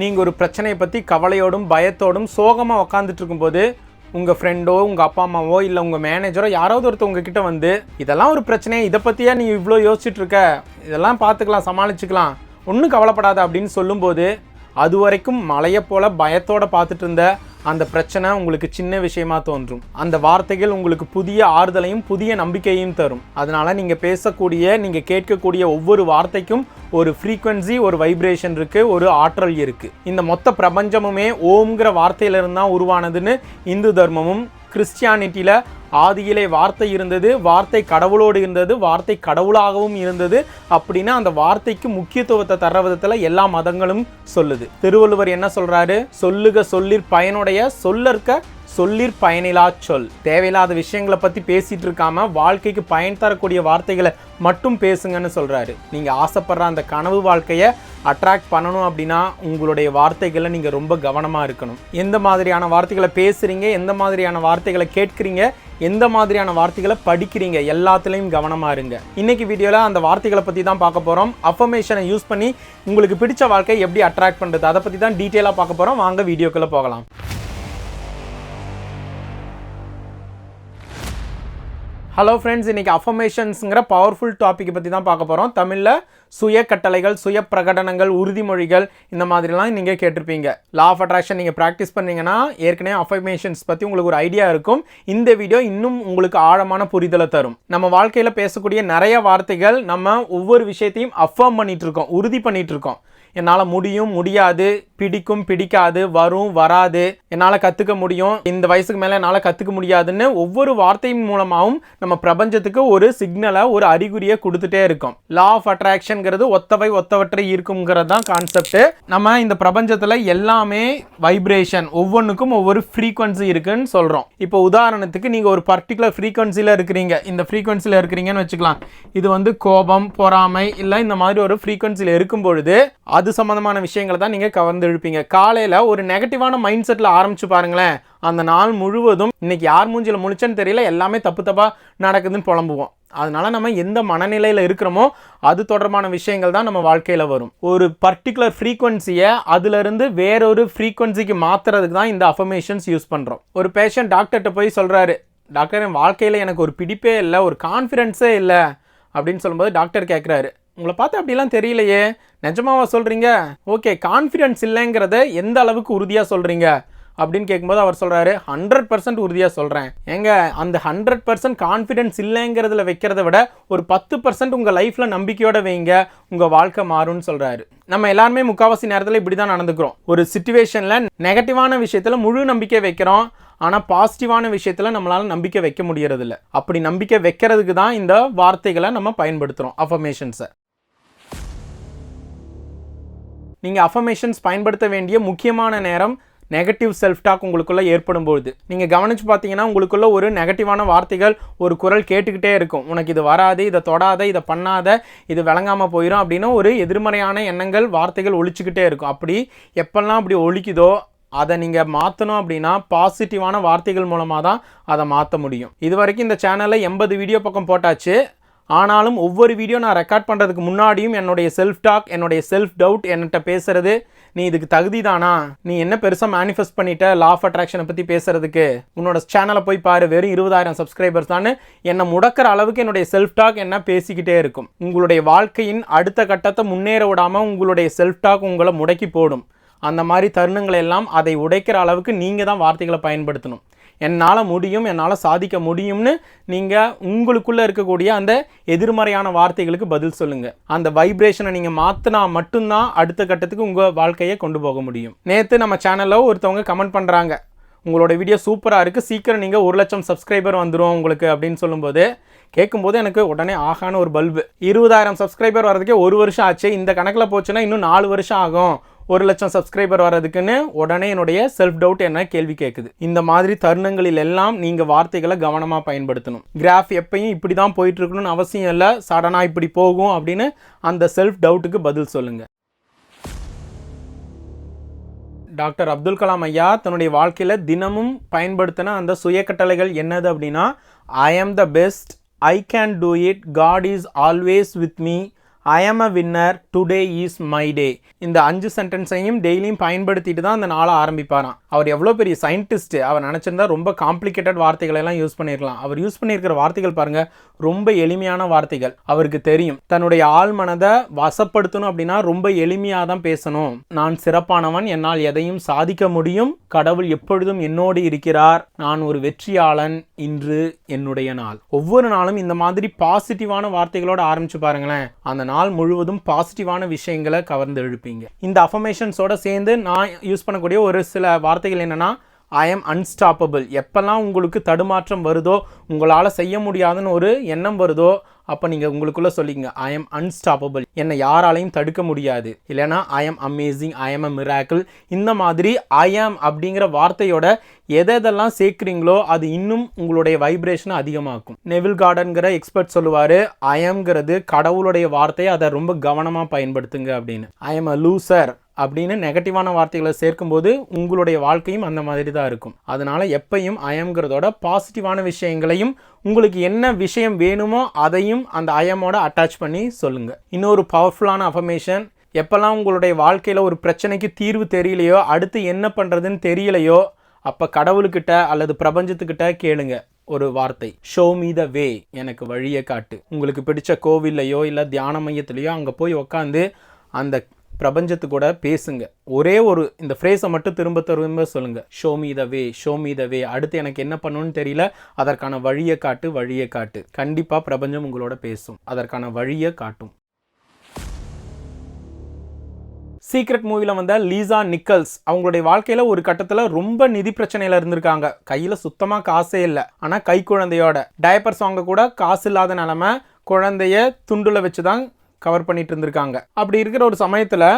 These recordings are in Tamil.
நீங்கள் ஒரு பிரச்சனையை பற்றி கவலையோடும் பயத்தோடும் சோகமாக உக்காந்துட்டு இருக்கும்போது உங்கள் ஃப்ரெண்டோ உங்கள் அப்பா அம்மாவோ இல்லை உங்கள் மேனேஜரோ யாராவது ஒருத்தர் உங்ககிட்ட வந்து இதெல்லாம் ஒரு பிரச்சனை இதை பற்றியா நீ இவ்வளோ யோசிச்சுட்டு இருக்க? இதெல்லாம் பார்த்துக்கலாம் சமாளிச்சுக்கலாம். ஒன்றும் கவலைப்படாத அப்படின்னு சொல்லும்போது அது வரைக்கும் மலையை போல் பயத்தோடு பார்த்துட்டு இருந்த அந்த பிரச்சனை உங்களுக்கு சின்ன விஷயமா தோன்றும். அந்த வார்த்தைகள் உங்களுக்கு புதிய ஆறுதலையும் புதிய நம்பிக்கையும் தரும். அதனால நீங்கள் பேசக்கூடிய நீங்கள் கேட்கக்கூடிய ஒவ்வொரு வார்த்தைக்கும் ஒரு ஃப்ரீக்வன்சி ஒரு வைப்ரேஷன் இருக்கு ஒரு ஆற்றல் இருக்கு. இந்த மொத்த பிரபஞ்சமுமே ஓம்ங்கிற வார்த்தையிலிருந்து தான் உருவானதுன்னு இந்து தர்மமும் கிறிஸ்டியானிட்டியில் ஆதியிலே வார்த்தை இருந்தது வார்த்தை கடவுளோடு இருந்தது வார்த்தை கடவுளாகவும் இருந்தது அப்படின்னா அந்த வார்த்தைக்கு முக்கியத்துவத்தை தர்ற விதத்தில் எல்லா மதங்களும் சொல்லுது. திருவள்ளுவர் என்ன சொல்கிறாரு சொல்லுக சொல்லிற் பயனுடைய சொல்லற்க சொல்லிற் பயனிலா சொல். தேவையில்லாத விஷயங்களை பற்றி பேசிகிட்டு இருக்காமல் வாழ்க்கைக்கு பயன் தரக்கூடிய வார்த்தைகளை மட்டும் பேசுங்கன்னு சொல்கிறாரு நீங்கள் ஆசைப்படுற அந்த கனவு வாழ்க்கையை அட்ராக்ட் பண்ணணும் அப்படின்னா உங்களுடைய வார்த்தைகளை நீங்கள் ரொம்ப கவனமாக இருக்கணும். எந்த மாதிரியான வார்த்தைகளை பேசுகிறீங்க எந்த மாதிரியான வார்த்தைகளை கேட்குறீங்க? எந்த மாதிரியான வார்த்தைகளை படிக்கிறீங்க? எல்லாத்துலேயும் கவனமாக இருங்க. இன்னைக்கு வீடியோவில் அந்த வார்த்தைகளை பற்றி தான் பார்க்க போகிறோம் அஃபர்மேஷனை யூஸ் பண்ணி உங்களுக்கு பிடிச்ச வாழ்க்கையை எப்படி அட்ராக்ட் பண்ணுறது அதை பற்றி தான் டீட்டெயிலாக பார்க்க போகிறோம் வாங்க வீடியோக்குள்ளே போகலாம். ஹலோ ஃப்ரெண்ட்ஸ் இன்னைக்கு அஃபர்மேஷன்ஸுங்கிற பவர்ஃபுல் டாப்பிக்கை பற்றி தான் பார்க்க போகிறோம் தமிழில் சுய கட்டளைகள் சுய பிரகடனங்கள் உறுதிமொழிகள் இந்த மாதிரிலாம் நீங்கள் கேட்டிருப்பீங்க. லா ஆஃப் அட்ராக்ஷன் நீங்கள் ப்ராக்டிஸ் பண்ணீங்கன்னா ஏற்கனவே அஃபர்மேஷன்ஸ் பற்றி உங்களுக்கு ஒரு ஐடியா இருக்கும். இந்த வீடியோ இன்னும் உங்களுக்கு ஆழமான புரிதலை தரும். நம்ம வாழ்க்கையில் பேசக்கூடிய நிறைய வார்த்தைகள் நம்ம ஒவ்வொரு விஷயத்தையும் அஃபர்ம் பண்ணிகிட்ருக்கோம் இருக்கோம் உறுதி பண்ணிகிட்ருக்கோம் இருக்கோம். என்னால் முடியும் முடியாது பிடிக்கும் பிடிக்காது வரும் வராது. என்னால் கற்றுக்க முடியும். இந்த வயசுக்கு மேலே என்னால் கற்றுக்க முடியாதுன்னு ஒவ்வொரு வார்த்தையின் மூலமாகவும் நம்ம பிரபஞ்சத்துக்கு ஒரு சிக்னலை ஒரு அறிகுறியை கொடுத்துட்டே இருக்கோம். லா ஆஃப் அட்ராக்ஷன்ங்கிறது ஒத்தவை ஒத்தவற்றை இருக்குங்கிறது தான் கான்செப்ட் நம்ம இந்த பிரபஞ்சத்தில் எல்லாமே வைப்ரேஷன் ஒவ்வொன்றுக்கும் ஒவ்வொரு ஃப்ரீக்வன்சி இருக்குன்னு சொல்கிறோம் இப்போ உதாரணத்துக்கு நீங்கள் ஒரு பர்டிகுலர் ஃப்ரீக்வன்சியில் இருக்கிறீங்க. இந்த ஃப்ரீக்வன்சியில் இருக்கிறீங்கன்னு வச்சுக்கலாம். இது வந்து கோபம் பொறாமை இல்லை இந்த மாதிரி ஒரு ஃப்ரீக்வன்சியில் இருக்கும் பொழுது அது சம்மந்தமான விஷயங்களை தான் நீங்கள் கவர்ந்து எழுப்பீங்க காலையில் ஒரு நெகட்டிவான மைண்ட் செட்டில் ஆரம்பிச்சு பாருங்களேன். அந்த நாள் முழுவதும் இன்னைக்கு யார் மூஞ்சியில் முழிச்சேன்னு தெரியல எல்லாமே தப்பு தப்பாக நடக்குதுன்னு புலம்புவோம். அதனால நம்ம எந்த மனநிலையில் இருக்கிறோமோ அது தொடர்பான விஷயங்கள் தான் நம்ம வாழ்க்கையில் வரும். ஒரு பர்டிகுலர் ஃப்ரீக்வன்சியை அதுலேருந்து வேறொரு ஃப்ரீக்வன்சிக்கு மாற்றுறதுக்கு தான் இந்த அஃபர்மேஷன்ஸ் யூஸ் பண்ணுறோம் ஒரு பேஷண்ட் டாக்டர்கிட்ட போய் சொல்கிறாரு டாக்டர் என் வாழ்க்கையில் எனக்கு ஒரு பிடிப்பே இல்லை ஒரு கான்ஃபிடென்ஸே இல்லை. அப்படின்னு சொல்லும்போது டாக்டர் கேட்குறாரு உங்களை பார்த்து அப்படிலாம் தெரியலையே. நிஜமாவா சொல்கிறீங்க ஓகே கான்ஃபிடென்ஸ் இல்லைங்கிறத எந்த அளவுக்கு உறுதியாக சொல்கிறீங்க அப்படின்னு கேட்கும்போது அவர் சொல்கிறாரு ஹண்ட்ரட் பர்சன்ட் உறுதியாக சொல்கிறேன் ஏங்க அந்த ஹண்ட்ரட் பர்சன்ட் கான்ஃபிடென்ஸ் இல்லைங்கிறதுல வைக்கிறத விட ஒரு பத்து பர்சன்ட் உங்கள் லைஃப்பில் நம்பிக்கையோட வைங்க உங்கள் வாழ்க்கை மாறும்னு சொல்கிறாரு நம்ம எல்லாருமே முக்கால்வாசி நேரத்தில் இப்படி தான் நடந்துக்கிறோம். ஒரு சுச்சுவேஷனில் நெகட்டிவான விஷயத்தில் முழு நம்பிக்கை வைக்கிறோம் ஆனால் பாசிட்டிவான விஷயத்தில் நம்மளால் நம்பிக்கை வைக்க முடியறதில்ல. அப்படி நம்பிக்கை வைக்கிறதுக்கு தான் இந்த வார்த்தைகளை நம்ம பயன்படுத்துகிறோம் அஃபர்மேஷன்ஸை நீங்கள் அஃபர்மேஷன்ஸ் பயன்படுத்த வேண்டிய முக்கியமான நேரம் நெகட்டிவ் செல்ஃப் டாக் உங்களுக்குள்ளே ஏற்படும் பொழுது நீங்கள் கவனிச்சு பார்த்தீங்கன்னா உங்களுக்குள்ள ஒரு நெகட்டிவான வார்த்தைகள் ஒரு குரல் கேட்டுக்கிட்டே இருக்கும். உனக்கு இது வராது இதை தொடாத இதை பண்ணாத இது விளங்காமல் போயிடும் அப்படின்னு ஒரு எதிர்மறையான எண்ணங்கள் வார்த்தைகள் ஒழிச்சுக்கிட்டே இருக்கும். அப்படி எப்பெல்லாம் அப்படி ஒழிக்குதோ அதை நீங்கள் மாற்றணும் அப்படின்னா பாசிட்டிவான வார்த்தைகள் மூலமாக தான் அதை மாற்ற முடியும். இது வரைக்கும் இந்த சேனலில் எண்பது வீடியோ பக்கம் போட்டாச்சு. ஆனாலும் ஒவ்வொரு வீடியோ நான் ரெக்கார்ட் பண்ணுறதுக்கு முன்னாடியும் என்னுடைய செல்ஃப் டாக் என்னுடைய செல்ஃப் டவுட் என்கிட்ட பேசுறது நீ இதுக்கு தகுதி தானா நீ என்ன பெருசாக மேனிஃபெஸ்ட் பண்ணிட்ட? லா ஆஃப் அட்ராக்ஷனை பற்றி பேசுகிறதுக்கு உன்னோட சேனலை போய் பாரு வெறும் இருபதாயிரம் சப்ஸ்கிரைபர்ஸ் தான் என்னை முடக்கிற அளவுக்கு என்னுடைய செல்ஃப் டாக் என்ன பேசிக்கிட்டே இருக்கும். உங்களுடைய வாழ்க்கையின் அடுத்த கட்டத்தை முன்னேற விடாமல் உங்களுடைய செல்ஃப் டாக் உங்களை முடக்கி போடும். அந்த மாதிரி தருணங்களை எல்லாம் அதை உடைக்கிற அளவுக்கு நீங்கள் தான் வார்த்தைகளை பயன்படுத்தணும். என்னால் முடியும் என்னால் சாதிக்க முடியும்னு நீங்கள் உங்களுக்குள்ளே இருக்கக்கூடிய அந்த எதிர்மறையான வார்த்தைகளுக்கு பதில் சொல்லுங்கள் அந்த வைப்ரேஷனை நீங்கள் மாற்றினா மட்டும்தான் அடுத்த கட்டத்துக்கு உங்கள் வாழ்க்கையை கொண்டு போக முடியும். நேற்று நம்ம சேனலில் ஒருத்தவங்க கமெண்ட் பண்ணுறாங்க உங்களோட வீடியோ சூப்பராக இருக்குது சீக்கிரம் நீங்கள் ஒரு லட்சம் சப்ஸ்கிரைபர் வந்துடும் உங்களுக்கு அப்படின்னு சொல்லும்போது கேட்கும்போது எனக்கு உடனே ஆகான ஒரு பல்பு இருபதாயிரம் சப்ஸ்கிரைபர் வர்றதுக்கே ஒரு வருஷம் ஆச்சு. இந்த கணக்கில் போச்சுன்னா இன்னும் நாலு வருஷம் ஆகும். ஒரு லட்சம் சப்ஸ்கிரைபர் வர்றதுக்குன்னு உடனே என்னுடைய செல்ஃப் டவுட் என்ன கேள்வி கேட்குது இந்த மாதிரி தருணங்களில் எல்லாம் நீங்கள் வார்த்தைகளை கவனமாக பயன்படுத்தணும். கிராஃப் எப்பயும் இப்படி தான் போயிட்டு இருக்கணும்னு அவசியம் இல்லை. சடனாக இப்படி போகும் அப்படின்னு அந்த செல்ஃப் டவுட்டுக்கு பதில் சொல்லுங்கள் டாக்டர் அப்துல் கலாம் ஐயா தன்னுடைய வாழ்க்கையில் தினமும் பயன்படுத்தின அந்த சுய கட்டளைகள் என்னது அப்படின்னா I am the best I can do it God is always with me I am a winner today is my day இந்த அஞ்சு சென்டென்ஸையும் டெய்லியும் பயன்படுத்திட்டு தான் அந்த நாளை ஆரம்பிப்பாராம். அவர் எவ்வளோ பெரிய சயின்டிஸ்ட்டு அவர் நினச்சிருந்தா ரொம்ப காம்ப்ளிகேட்டட் வார்த்தைகளெல்லாம் யூஸ் பண்ணியிருக்கலாம் அவர் யூஸ் பண்ணியிருக்கிற வார்த்தைகள் பாருங்க ரொம்ப எளிமையான வார்த்தைகள். அவருக்கு தெரியும். தன்னுடைய ஆள் மனதை வசப்படுத்தணும் அப்படின்னா ரொம்ப எளிமையாக தான் பேசணும். நான் சிறப்பானவன் என்னால் எதையும் சாதிக்க முடியும். கடவுள் எப்பொழுதும் என்னோடு இருக்கிறார். நான் ஒரு வெற்றியாளன் இன்று என்னுடைய நாள். ஒவ்வொரு நாளும் இந்த மாதிரி பாசிட்டிவான வார்த்தைகளோட ஆரம்பிச்சு பாருங்களேன். அந்த நாள் நாள் முழுவதும் பாசிட்டிவான விஷயங்களை கவர்ந்து எழுப்பீங்க. இந்த அஃபர்மேஷன்ஸோட சேர்ந்து நான் யூஸ் பண்ணக்கூடிய ஒரு சில வார்த்தைகள் என்னென்னா ஐ எம் அன்ஸ்டாப்பபிள் எப்போல்லாம் உங்களுக்கு தடுமாற்றம் வருதோ உங்களால் செய்ய முடியாதுன்னு ஒரு எண்ணம் வருதோ அப்போ நீங்கள் உங்களுக்குள்ளே சொல்லிங்க ஐ எம் அன்ஸ்டாப்பபிள் என்னை யாராலையும் தடுக்க முடியாது. இல்லைனா I am amazing I am a miracle இந்த மாதிரி ஐ ஆம் அப்படிங்கிற வார்த்தையோட எதை எதெல்லாம் சேர்க்குறீங்களோ அது இன்னும் உங்களுடைய வைப்ரேஷனை அதிகமாக்கும். நெவில் கார்டன்கிற எக்ஸ்பர்ட் சொல்லுவார் ஐ ஆம்ங்கிறது கடவுளுடைய வார்த்தையை அதை ரொம்ப கவனமாக பயன்படுத்துங்க அப்படின்னு. ஐ எம் அ லூசர் அப்படின்னு நெகட்டிவான வார்த்தைகளை சேர்க்கும்போது உங்களுடைய வாழ்க்கையும் அந்த மாதிரி தான் இருக்கும். அதனால் எப்பையும் அயம்ங்கிறதோட பாசிட்டிவான விஷயங்களையும் உங்களுக்கு என்ன விஷயம் வேணுமோ அதையும் அந்த அயமோட அட்டாச் பண்ணி சொல்லுங்கள் இன்னொரு பவர்ஃபுல்லான அஃபர்மேஷன் எப்போல்லாம் உங்களுடைய வாழ்க்கையில் ஒரு பிரச்சனைக்கு தீர்வு தெரியலையோ அடுத்து என்ன பண்ணுறதுன்னு தெரியலையோ அப்போ கடவுள்கிட்ட அல்லது பிரபஞ்சத்துக்கிட்ட கேளுங்க. ஒரு வார்த்தை ஷோ மீ த வே எனக்கு வழியை காட்டு. உங்களுக்கு பிடிச்ச கோவில்லையோ இல்லை தியான மையத்துலையோ அங்கே போய் உக்காந்து அந்த பிரபஞ்சத்து கூட பேசுங்க. ஒரே ஒரு இந்த ஃப்ரேஸை மட்டும் திரும்ப திரும்ப சொல்லுங்க. Show me the way show me the way அடுத்து எனக்கு என்ன பண்ணணும்னு தெரியல. அதற்கான வழியை காட்டு வழியை காட்டு. கண்டிப்பாக பிரபஞ்சம் உங்களோட பேசும். அதற்கான வழியை காட்டும். சீக்ரெட் மூவியில் வந்த லீசா நிக்கல்ஸ் அவங்களுடைய வாழ்க்கையில் ஒரு கட்டத்தில் ரொம்ப நிதி பிரச்சனையில் இருந்திருக்காங்க. கையில் சுத்தமாக காசே இல்லை. ஆனால் கை குழந்தையோட. டயப்பர் சாங்க கூட காசு இல்லாத நிலமை குழந்தைய துண்டுல வச்சு தான் கவர் பண்ணிட்டு இருந்திருக்காங்க. அப்படி இருக்கிற ஒரு சமயத்தில்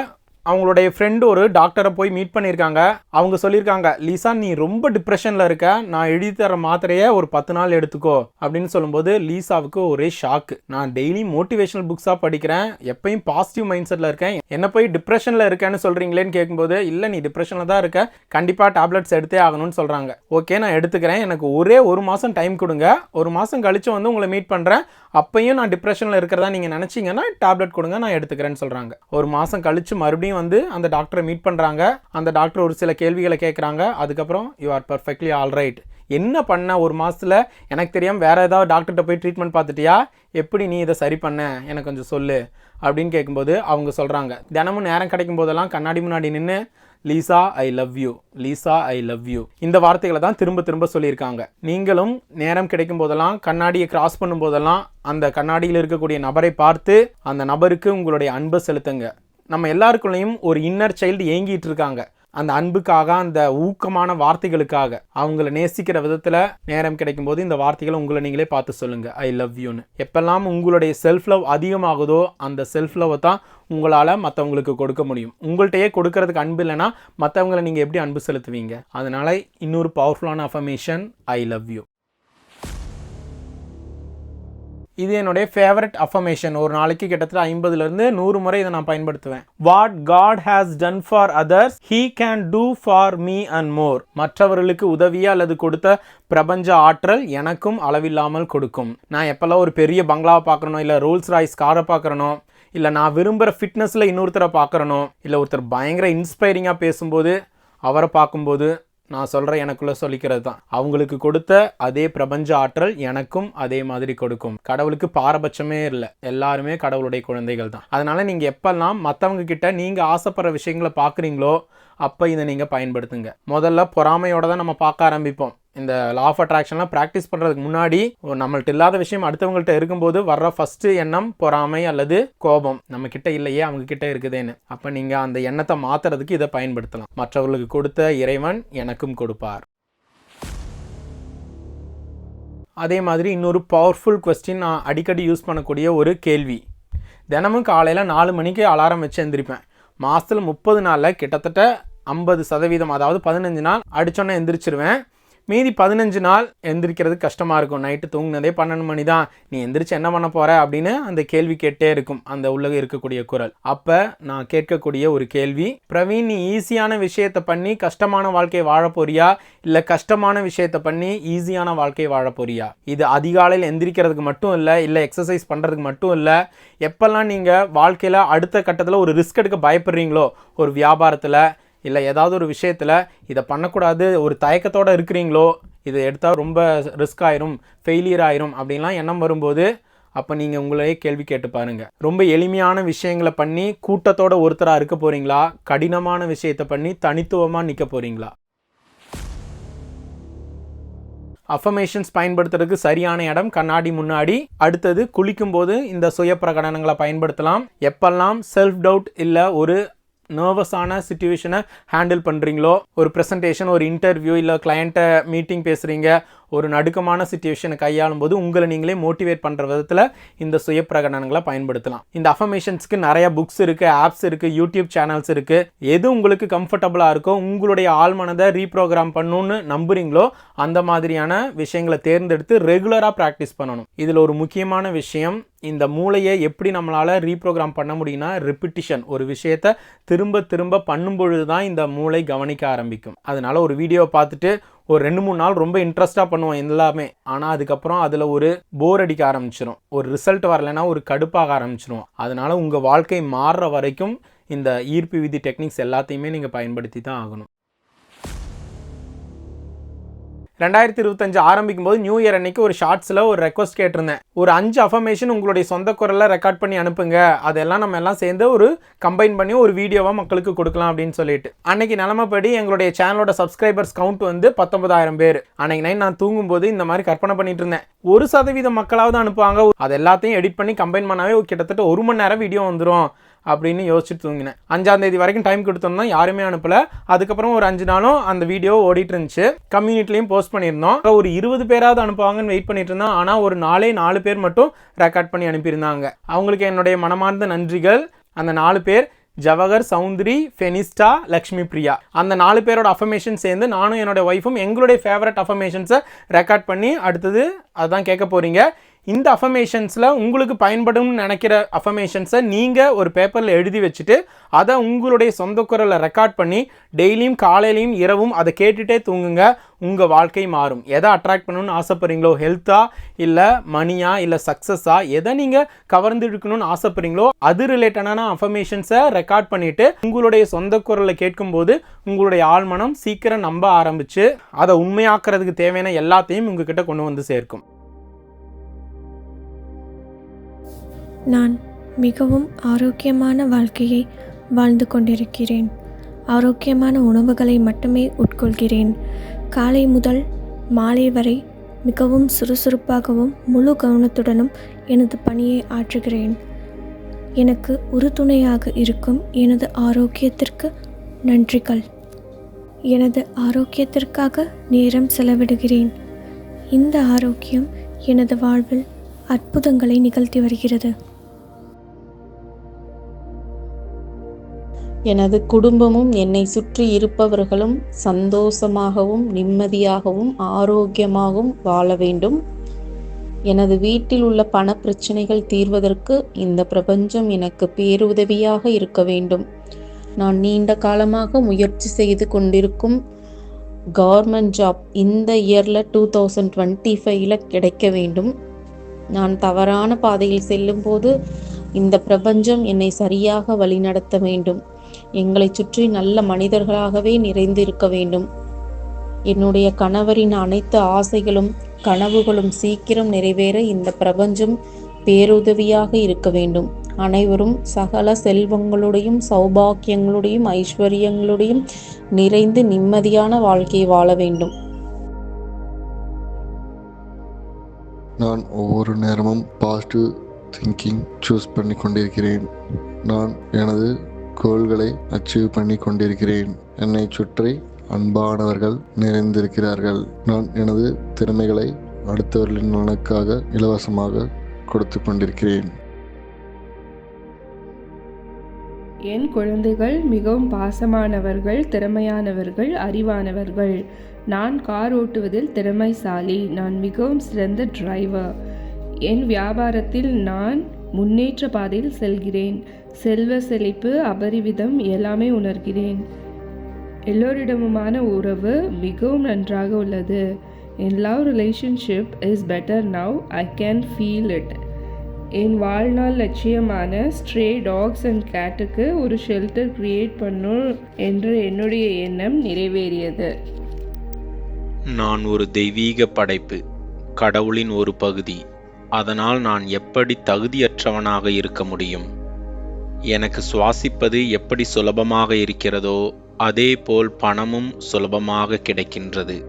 அவங்களுடைய ஃப்ரெண்டு ஒரு டாக்டரை போய் மீட் பண்ணியிருக்காங்க. அவங்க சொல்லியிருக்காங்க லீசா நீ ரொம்ப டிப்ரெஷனில் இருக்க. நான் எழுதி தர மாத்திரையை ஒரு பத்து நாள் எடுத்துக்கோ. அப்படின்னு சொல்லும்போது லீசாவுக்கு ஒரே ஷாக்கு நான் டெய்லி மோட்டிவேஷனல் புக்ஸாக படிக்கிறேன். எப்பயும் பாசிட்டிவ் மைண்ட் செட்டில் இருக்கேன். என்ன போய் டிப்ரெஷனில் இருக்கேன்னு சொல்கிறீங்களேன்னு கேட்கும்போது இல்லை நீ டிப்ரெஷனில் தான் இருக்க. கண்டிப்பாக டேப்லெட்ஸ் எடுத்தே ஆகணும்னு சொல்கிறாங்க ஓகே நான் எடுத்துக்கிறேன். எனக்கு ஒரே ஒரு மாதம் டைம் கொடுங்க. ஒரு மாதம் கழித்து வந்து உங்களை மீட் பண்ணுறேன் அப்பையும் நான் டிப்ரெஷனில் இருக்கிறதா நீங்கள் நினச்சிங்கன்னா டேப்லெட் கொடுங்க நான் எடுத்துக்கிறேன்னு சொல்கிறாங்க ஒரு மாதம் கழித்து மறுபடியும் வந்து அந்த டாக்டரை மீட் பண்ணுறாங்க அந்த டாக்டர் ஒரு சில கேள்விகளை கேட்குறாங்க அதுக்கப்புறம் you are perfectly all right என்ன பண்ண ஒரு மாதத்தில் எனக்கு தெரியாமல் வேறு ஏதாவது டாக்டர்கிட்ட போய் ட்ரீட்மெண்ட் பார்த்துட்டியா? எப்படி நீ இதை சரி பண்ண? எனக்கு கொஞ்சம் சொல்லு. அப்படின்னு கேட்கும்போது அவங்க சொல்கிறாங்க தினமும் நேரம் கிடைக்கும் போதெல்லாம் கண்ணாடி முன்னாடி நின்று Lisa I love you Lisa I love you இந்த வார்த்தைகளை தான் திரும்ப திரும்ப சொல்லியிருக்காங்க. நீங்களும் நேரம் கிடைக்கும் போதெல்லாம் கண்ணாடியை கிராஸ் பண்ணும் போதெல்லாம் அந்த கண்ணாடியில் இருக்கக்கூடிய நபரை பார்த்து அந்த நபருக்கு உங்களுடைய அன்பை செலுத்துங்க. நம்ம எல்லாருக்குள்ளேயும் ஒரு இன்னர் சைல்டு ஏங்கிட்டு இருக்காங்க. அந்த அன்புக்காக அந்த ஊக்கமான வார்த்தைகளுக்காக. அவங்கள நேசிக்கிற விதத்தில் நேரம் கிடைக்கும் போது இந்த வார்த்தைகளை உங்களை நீங்களே பார்த்து சொல்லுங்கள் ஐ லவ் யூன்னு எப்பெல்லாம் உங்களுடைய செல்ஃப் லவ் அதிகமாகுதோ அந்த செல்ஃப் லவ்வை தான் உங்களால் மற்றவங்களுக்கு கொடுக்க முடியும். உங்கள்கிட்டயே கொடுக்கறதுக்கு அன்பு இல்லைன்னா மற்றவங்களை நீங்கள் எப்படி அன்பு செலுத்துவீங்க? அதனால இன்னொரு பவர்ஃபுல்லான அஃபர்மேஷன் ஐ லவ் யூ இது என்னுடைய ஃபேவரட் அஃபர்மேஷன் ஒரு நாளைக்கு கிட்டத்தட்ட ஐம்பதுலேருந்து நூறு முறை இதை நான் பயன்படுத்துவேன். What God has done for others he can do for me and more மற்றவர்களுக்கு உதவியா அல்லது கொடுத்த பிரபஞ்ச ஆற்றல் எனக்கும் அளவில்லாமல் கொடுக்கும். நான் எப்போல்லாம் ஒரு பெரிய பங்களாவை பார்க்குறனோ இல்லை ரோல்ஸ் ராய்ஸ் காரை பார்க்குறனோ இல்லை நான் விரும்புகிற ஃபிட்னஸில் இன்னொருத்தரை பார்க்குறனோ இல்லை ஒருத்தர் பயங்கர இன்ஸ்பைரிங்காக பேசும்போது அவரை பார்க்கும்போது நான் சொல்கிறேன் எனக்குள்ளே சொல்லிக்கிறது தான். அவங்களுக்கு கொடுத்த அதே பிரபஞ்ச ஆற்றல் எனக்கும் அதே மாதிரி கொடுக்கும். கடவுளுக்கு பாரபட்சமே இல்லை. எல்லாருமே கடவுளுடைய குழந்தைகள் தான். அதனால் நீங்கள் எப்பெல்லாம் மற்றவங்க கிட்ட நீங்கள் ஆசைப்படுற விஷயங்களை பார்க்குறீங்களோ அப்போ இதை நீங்கள் பயன்படுத்துங்க. முதல்ல பொறாமையோட தான் நம்ம பார்க்க ஆரம்பிப்போம். இந்த லா ஆஃப் அட்ராக்ஷன்லாம் ப்ராக்டிஸ் பண்ணுறதுக்கு முன்னாடி ஒரு நம்மள்ட்ட இல்லாத விஷயம் அடுத்தவங்கள்ட்ட இருக்கும்போது வர்ற ஃபஸ்ட்டு எண்ணம் பொறாமை அல்லது கோபம். நம்ம கிட்ட இல்லையே அவங்க கிட்ட இருக்குதேன்னு. அப்போ நீங்கள் அந்த எண்ணத்தை மாற்றுறதுக்கு இதை பயன்படுத்தலாம். மற்றவர்களுக்கு கொடுத்த இறைவன் எனக்கும் கொடுப்பார். அதே மாதிரி இன்னொரு பவர்ஃபுல் கொஸ்டின் நான் அடிக்கடி யூஸ் பண்ணக்கூடிய ஒரு கேள்வி. தினமும் காலையில் நாலு மணிக்கு அலாரம் வச்சு எந்திரிப்பேன். மாதத்தில் முப்பது நாளில் கிட்டத்தட்ட ஐம்பது சதவீதம் அதாவது பதினஞ்சு நாள் அடித்தோன்னே எந்திரிச்சிருவேன். மீதி பதினஞ்சு நாள் எந்திரிக்கிறது கஷ்டமாக இருக்கும். நைட்டு தூங்கினதே பன்னெண்டு மணி தான். நீ எந்திரிச்சு என்ன பண்ண போற அப்படின்னு அந்த கேள்வி கேட்டே இருக்கும். அந்த உள்ள இருக்கக்கூடிய குரல். அப்போ நான் கேட்கக்கூடிய ஒரு கேள்வி பிரவீன் நீ ஈஸியான விஷயத்தை பண்ணி கஷ்டமான வாழ்க்கையை வாழ போறியா? இல்லை கஷ்டமான விஷயத்தை பண்ணி ஈஸியான வாழ்க்கையை வாழ போறியா? இது அதிகாலையில் எந்திரிக்கிறதுக்கு மட்டும் இல்லை இல்லை எக்ஸசைஸ் பண்ணுறதுக்கு மட்டும் இல்லை எப்போல்லாம் நீங்கள் வாழ்க்கையில் அடுத்த கட்டத்தில் ஒரு ரிஸ்க் எடுக்க பயப்படுறீங்களோ ஒரு வியாபாரத்தில் இல்லை ஏதாவது ஒரு விஷயத்தில் இதை பண்ணக்கூடாது ஒரு தயக்கத்தோடு இருக்கிறீங்களோ இதை எடுத்தால் ரொம்ப ரிஸ்க் ஆயிரும் ஃபெயிலியர் ஆயிரும் அப்படின்லாம் எண்ணம் வரும்போது அப்போ நீங்கள் உங்களையே கேள்வி கேட்டு பாருங்கள் ரொம்ப எளிமையான விஷயங்களை பண்ணி கூட்டத்தோட ஒருத்தராக இருக்க போகிறீங்களா கடினமான விஷயத்தை பண்ணி தனித்துவமாக நிற்க போகிறீங்களா அஃபர்மேஷன்ஸ் பயன்படுத்துறதுக்கு சரியான இடம் கண்ணாடி முன்னாடி. அடுத்தது குளிக்கும்போது இந்த சுய பிரகடனங்களை பயன்படுத்தலாம். எப்பெல்லாம் செல்ஃப் டவுட் இல்லை ஒரு நர்வஸான சுச்சுவேஷனை ஹேண்டில் பண்ணுறீங்களோ ஒரு ப்ரெசன்டேஷன் ஒரு இன்டர்வியூ இல்லை கிளையண்ட்டை மீட்டிங் பேசுகிறீங்க ஒரு நடுக்கமான சுச்சுவேஷனை கையாளும் போது உங்களை நீங்களே மோட்டிவேட் பண்ணுற விதத்தில் இந்த சுய பிரகடனங்களை பயன்படுத்தலாம். இந்த அஃபர்மேஷன்ஸ்க்கு நிறைய புக்ஸ் இருக்குது ஆப்ஸ் இருக்குது யூடியூப் சேனல்ஸ் இருக்குது எது உங்களுக்கு கம்ஃபர்டபுளாக இருக்கோ உங்களுடைய ஆழ்மனதை ரீப்ரோக்ராம் பண்ணணும்னு நம்புறீங்களோ அந்த மாதிரியான விஷயங்களை தேர்ந்தெடுத்து ரெகுலராக ப்ராக்டிஸ் பண்ணணும். இதில் ஒரு முக்கியமான விஷயம் இந்த மூளையை எப்படி நம்மளால் ரீப்ரோக்ராம் பண்ண முடியும்னா ரிப்பிட்டிஷன் ஒரு விஷயத்தை திரும்ப திரும்ப பண்ணும் பொழுது தான் இந்த மூளை கவனிக்க ஆரம்பிக்கும். அதனால ஒரு வீடியோவை பார்த்துட்டு ஒரு ரெண்டு மூணு நாள் ரொம்ப இன்ட்ரெஸ்ட்டாக பண்ணுவோம் எல்லாமே. ஆனால் அதுக்கப்புறம் அதில் ஒரு போர் அடிக்க ஆரம்பிச்சிடும் ஒரு ரிசல்ட் வரலைன்னா ஒரு கடுப்பாக ஆரம்பிச்சிடும் அதனால் உங்கள் வாழ்க்கை மாறுற வரைக்கும் இந்த ஈர்ப்பு விதி டெக்னிக்ஸ் எல்லாத்தையுமே நீங்கள் பயன்படுத்தி தான் ஆகணும். ரெண்டாயிரத்தி இருபத்தஞ்சு ஆரம்பிக்கும் போது நியூ இயர் அன்னைக்கு ஒரு ஷார்ட்ஸில் ஒரு ரெக்வஸ்ட் கேட்டிருந்தேன். ஒரு அஞ்சு அஃபர்மேஷன் உங்களுடைய சொந்த குரலில் ரெக்கார்ட் பண்ணி அனுப்புங்க. அதெல்லாம் நம்ம எல்லாம் சேர்ந்து ஒரு கம்பைன் பண்ணி ஒரு வீடியோவாக மக்களுக்கு கொடுக்கலாம் அப்படின்னு சொல்லிட்டு. அன்னைக்கு நிலமைப்படி எங்களுடைய சேனலோட சப்ஸ்கிரைபர்ஸ் கவுண்ட் வந்து பத்தொன்பதாயிரம் பேர். அன்னைக்கு நைட் நான் தூங்கும்போது இந்த மாதிரி கற்பனை பண்ணிட்டு இருந்தேன். ஒரு சதவீத மக்களாவது அனுப்புவாங்க. அது எல்லாத்தையும் எடிட் பண்ணி கம்பைன் பண்ணாவே கிட்டத்தட்ட ஒரு மணி நேரம் வீடியோ வந்துடும் அப்படின்னு யோசிச்சுட்டு தூங்கினேன். அஞ்சாம் தேதி வரைக்கும் டைம் கொடுத்தோம்னா யாருமே அனுப்பல. அதுக்கப்புறம் ஒரு அஞ்சு நாளும் அந்த வீடியோ ஓடிட்டு இருந்துச்சு. கம்யூனிட்டிலையும் போஸ்ட் பண்ணியிருந்தோம். ஒரு இருபது பேராவது அனுப்புவாங்கன்னு வெயிட் பண்ணிட்டு இருந்தோம். ஆனால் ஒரு நாலே நாலு பேர் மட்டும் ரெக்கார்ட் பண்ணி அனுப்பியிருந்தாங்க. அவங்களுக்கு என்னுடைய மனமார்ந்த நன்றிகள். அந்த நாலு பேர் ஜவஹர் சௌந்தரி ஃபெனிஸ்டா லக்ஷ்மி பிரியா. அந்த நாலு பேரோட அஃபர்மேஷன் சேர்ந்து நானும் என்னோட ஒய்ஃபும் எங்களுடைய ஃபேவரட் அஃபர்மேஷன்ஸை ரெக்கார்ட் பண்ணி அடுத்தது அதுதான் கேட்க போகிறீங்க இந்த அஃபமேஷன்ஸில் உங்களுக்கு பயன்படும்னு நினைக்கிற அஃபமேஷன்ஸை நீங்கள் ஒரு பேப்பரில் எழுதி வச்சுட்டு அதை உங்களுடைய சொந்த குரலில் ரெக்கார்ட் பண்ணி டெய்லியும் காலையிலையும் இரவும் அதை கேட்டுகிட்டே தூங்குங்க. உங்கள் வாழ்க்கை மாறும். எதை அட்ராக்ட் பண்ணணும்னு ஆசைப்படுறீங்களோ ஹெல்த்தா இல்லை மணியா இல்லை சக்ஸஸா எதை நீங்கள் கவர்ந்து இருக்கணும்னு ஆசைப்படுறீங்களோ அது ரிலேட்டடான அஃபர்மேஷன்ஸை ரெக்கார்ட் பண்ணிவிட்டு உங்களுடைய சொந்த குரலில் கேட்கும்போது உங்களுடைய ஆழ்மனம் சீக்கிரம் நம்ப ஆரம்பித்து அதை உண்மையாக்குறதுக்கு தேவையான எல்லாத்தையும் உங்ககிட்ட கொண்டு வந்து சேர்க்கும். நான் மிகவும் ஆரோக்கியமான வாழ்க்கையை வாழ்ந்து கொண்டிருக்கிறேன். ஆரோக்கியமான உணவுகளை மட்டுமே உட்கொள்கிறேன். காலை முதல் மாலை வரை மிகவும் சுறுசுறுப்பாகவும் முழு கவனத்துடனும் எனது பணியை ஆற்றுகிறேன். எனக்கு உறுதுணையாக இருக்கும் எனது ஆரோக்கியத்திற்கு நன்றிகள். எனது ஆரோக்கியத்திற்காக நேரம் செலவிடுகிறேன். இந்த ஆரோக்கியம் எனது வாழ்வில் அற்புதங்களை நிகழ்த்தி வருகிறது. எனது குடும்பமும் என்னை சுற்றி இருப்பவர்களும் சந்தோஷமாகவும் நிம்மதியாகவும் ஆரோக்கியமாகவும் வாழ வேண்டும். எனது வீட்டில் உள்ள பண பிரச்சனைகள் தீர்வதற்கு இந்த பிரபஞ்சம் எனக்கு பேருதவியாக இருக்க வேண்டும். நான் நீண்ட காலமாக முயற்சி செய்து கொண்டிருக்கும் கவர்மெண்ட் ஜாப் இந்த இயரில் டூ தௌசண்ட் டுவெண்ட்டி ஃபைவ்ல கிடைக்க வேண்டும். நான் தவறான பாதையில் செல்லும்போது இந்த பிரபஞ்சம் என்னை சரியாக வழிநடத்த வேண்டும். எங்களை சுற்றி நல்ல மனிதர்களாகவே நிறைந்திருக்க வேண்டும். என்னுடைய கணவரின் அனைத்து ஆசைகளும் கனவுகளும் சீக்கிரம் நிறைவேற இந்த பிரபஞ்சம் பேருதவியாக இருக்க வேண்டும். அனைவரும் சகல செல்வங்களுடையும் சௌபாக்கியங்களுடையும் ஐஸ்வர்யங்களுடையும் நிறைந்து நிம்மதியான வாழ்க்கையை வாழ வேண்டும். நான் ஒவ்வொரு நேரமும் பாசிட்டிவ் திங்கிங் சூஸ் பண்ணி கொண்டிருக்கிறேன் நான் எனது கோல்களை அச்சீவ் பண்ணி கொண்டிருக்கிறேன் என்னை சுற்றி அன்பானவர்கள் நிறைந்திருக்கிறார்கள். நான் எனது திறமைகளை அடுத்தவர்களின் நலனுக்காக இலவசமாக கொடுத்து கொண்டிருக்கிறேன். என் குழந்தைகள் மிகவும் பாசமானவர்கள் திறமையானவர்கள் அறிவானவர்கள். நான் கார் ஓட்டுவதில் திறமைசாலி. நான் மிகவும் சிறந்த டிரைவர் என் வியாபாரத்தில் நான் முன்னேற்ற பாதையில் செல்கிறேன். செல்வ செழிப்பு அபரிவிதம் எல்லாமே உணர்கிறேன். எல்லோரிடமுமான உறவு மிகவும் நன்றாக உள்ளது. என் love relationship is better now I can feel it என் வாழ்நாள் லட்சியமான ஸ்ட்ரே டாக்ஸ் அண்ட் கேட்டுக்கு ஒரு ஷெல்டர் கிரியேட் பண்ணும் என்ற என்னுடைய எண்ணம் நிறைவேறியது. நான் ஒரு தெய்வீக படைப்பு. கடவுளின் ஒரு பகுதி. அதனால் நான் எப்படி தகுதியற்றவனாக இருக்க முடியும்? எனக்கு சுவாசிப்பது எப்படி சுலபமாக இருக்கிறதோ அதேபோல் பணமும் சுலபமாக கிடைக்கின்றது.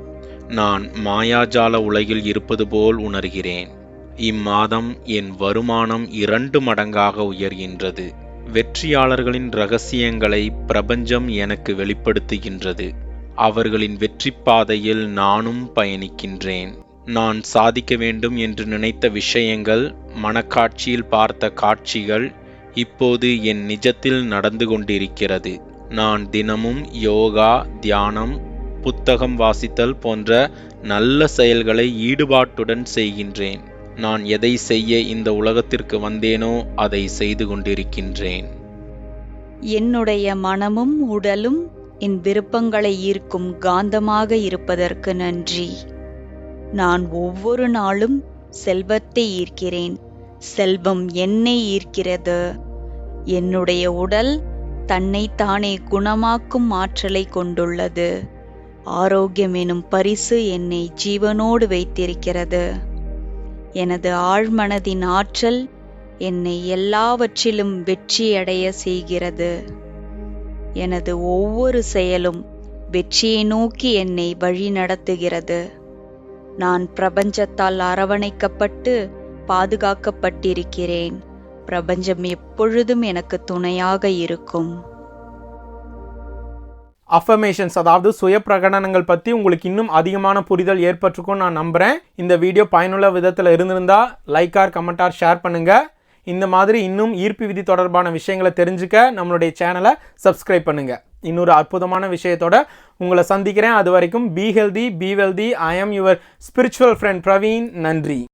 நான் மாயாஜால உலகில் இருப்பது போல் உணர்கிறேன். இம்மாதம் என் வருமானம் இரண்டு மடங்காக உயர்கின்றது. வெற்றியாளர்களின் ரகசியங்களை பிரபஞ்சம் எனக்கு வெளிப்படுத்துகின்றது. அவர்களின் வெற்றி பாதையில் நானும் பயணிக்கின்றேன். நான் சாதிக்க வேண்டும் என்று நினைத்த விஷயங்கள் மனக்காட்சியில் பார்த்த காட்சிகள் இப்போது என் நிஜத்தில் நடந்து கொண்டிருக்கிறது. நான் தினமும் யோகா தியானம் புத்தகம் வாசித்தல் போன்ற நல்ல செயல்களை ஈடுபாட்டுடன் செய்கின்றேன். நான் எதை செய்ய இந்த உலகத்திற்கு வந்தேனோ அதை செய்து கொண்டிருக்கின்றேன். என்னுடைய மனமும் உடலும் என் விருப்பங்களை ஈர்க்கும் காந்தமாக இருப்பதற்கு நன்றி. நான் ஒவ்வொரு நாளும் செல்வத்தை ஈர்க்கிறேன். செல்வம் என்னை ஈர்க்கிறது. என்னுடைய உடல் தன்னைத்தானே குணமாக்கும் ஆற்றலை கொண்டுள்ளது. ஆரோக்கியம் எனும் பரிசு என்னை ஜீவனோடு வைத்திருக்கிறது. எனது ஆழ்மனதின் ஆற்றல் என்னை எல்லாவற்றிலும் வெற்றியடைய செய்கிறது. எனது ஒவ்வொரு செயலும் வெற்றியை நோக்கி என்னை வழிநடத்துகிறது. நான் பிரபஞ்சத்தால் அரவணைக்கப்பட்டு பாதுகாக்கப்பட்டிருக்கிறேன். பிரபஞ்சம் எப்பொழுதும் எனக்கு துணையாக இருக்கும். அஃபர்மேஷன்ஸ் அதாவது சுய பிரகடனங்கள் பற்றி உங்களுக்கு இன்னும் அதிகமான புரிதல் ஏற்பட்டிருக்கும் நான் நம்புகிறேன் இந்த வீடியோ பயனுள்ள விதத்தில் இருந்திருந்தால் லைக்கார் கமெண்டார் ஷேர் பண்ணுங்கள் இந்த மாதிரி இன்னும் ஈர்ப்பு விதி தொடர்பான விஷயங்களை தெரிஞ்சுக்க நம்மளுடைய சேனலை சப்ஸ்கிரைப் பண்ணுங்கள் இன்னொரு அற்புதமான விஷயத்தோட உங்களை சந்திக்கிறேன். அது வரைக்கும் be healthy be wealthy I am your spiritual friend Praveen நன்றி.